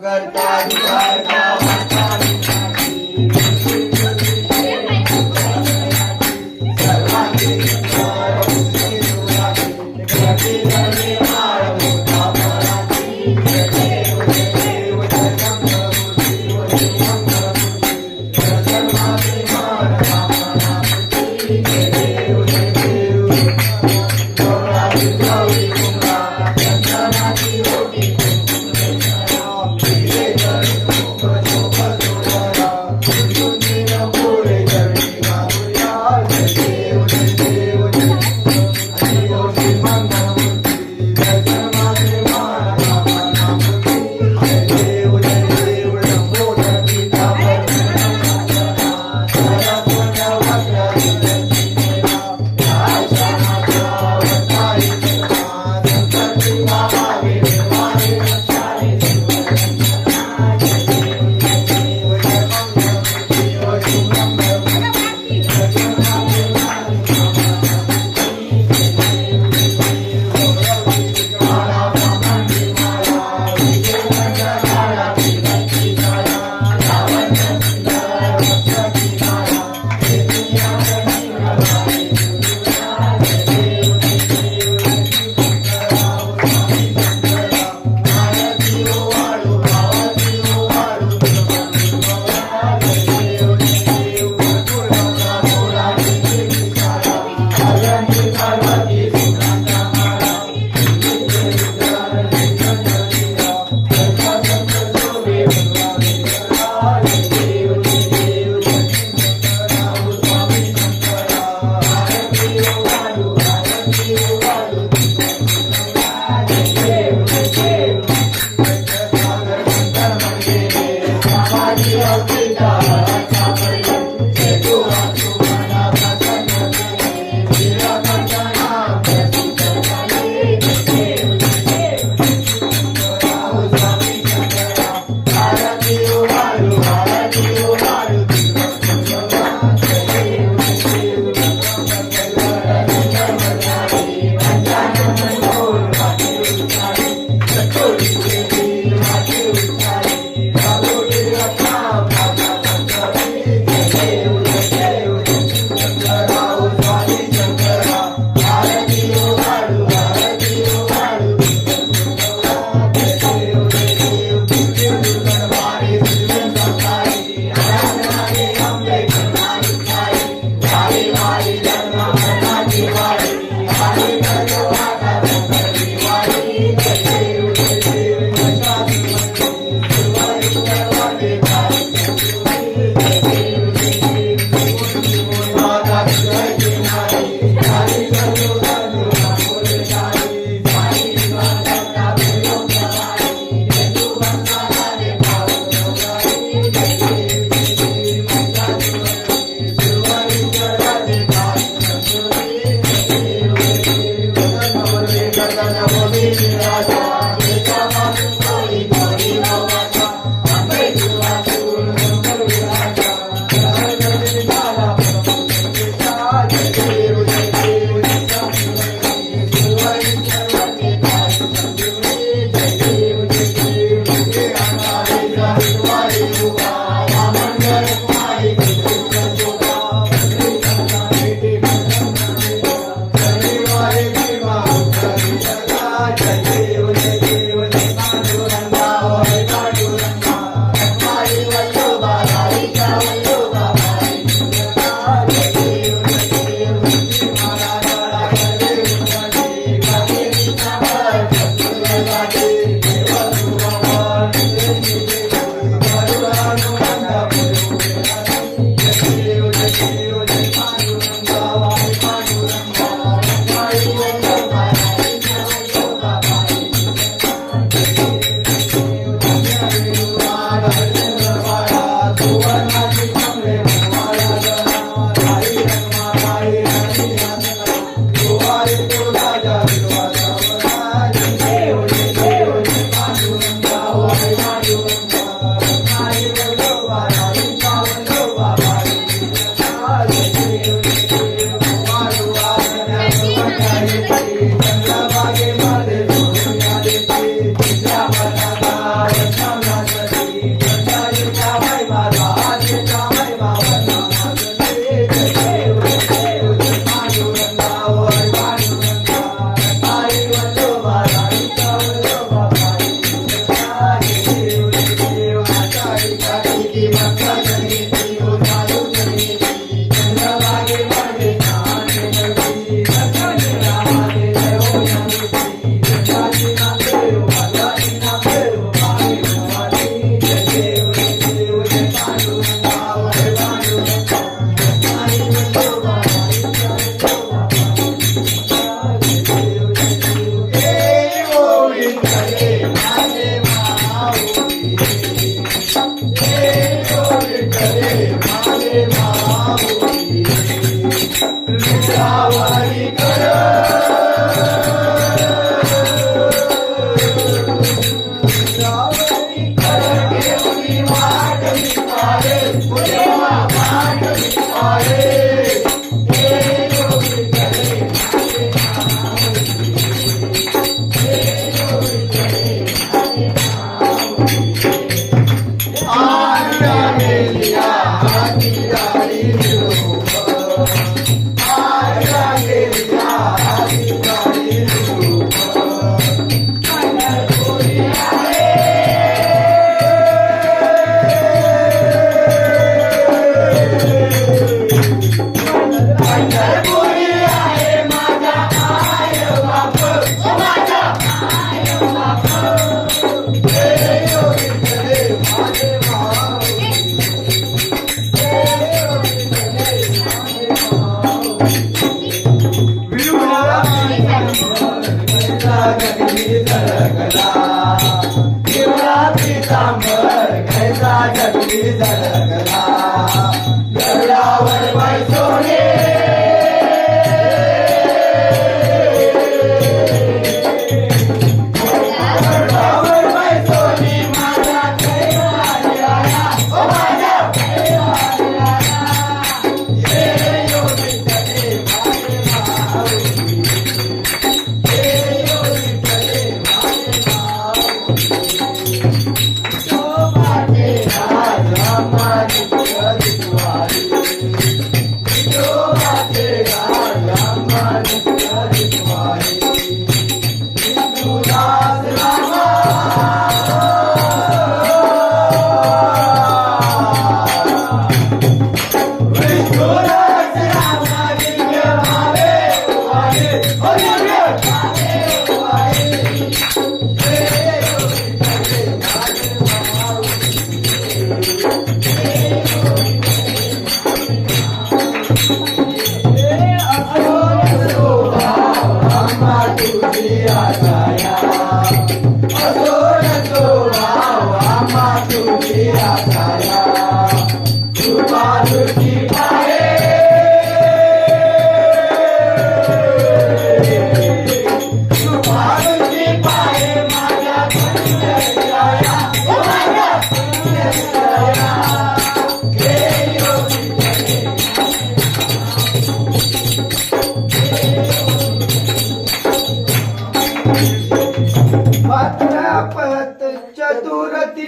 करता Thank you.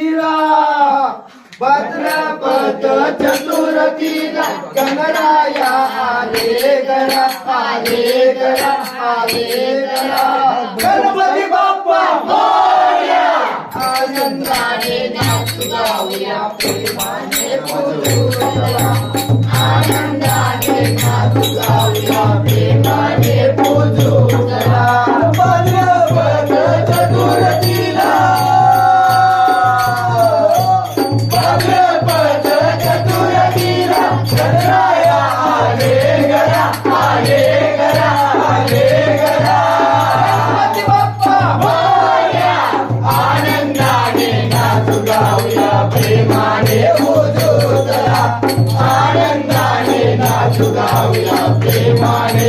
चतुरतीला भद्रपत चतुरतीला Ganaraya आले गरा आले गरा आले गरा गणपती बाप्पा मोरया आनंदाने नाच गाऊया प्रेमाने बोलूया। आनंदाने नाच गाऊया प्रेमाने आनंदाने नाचू गाऊया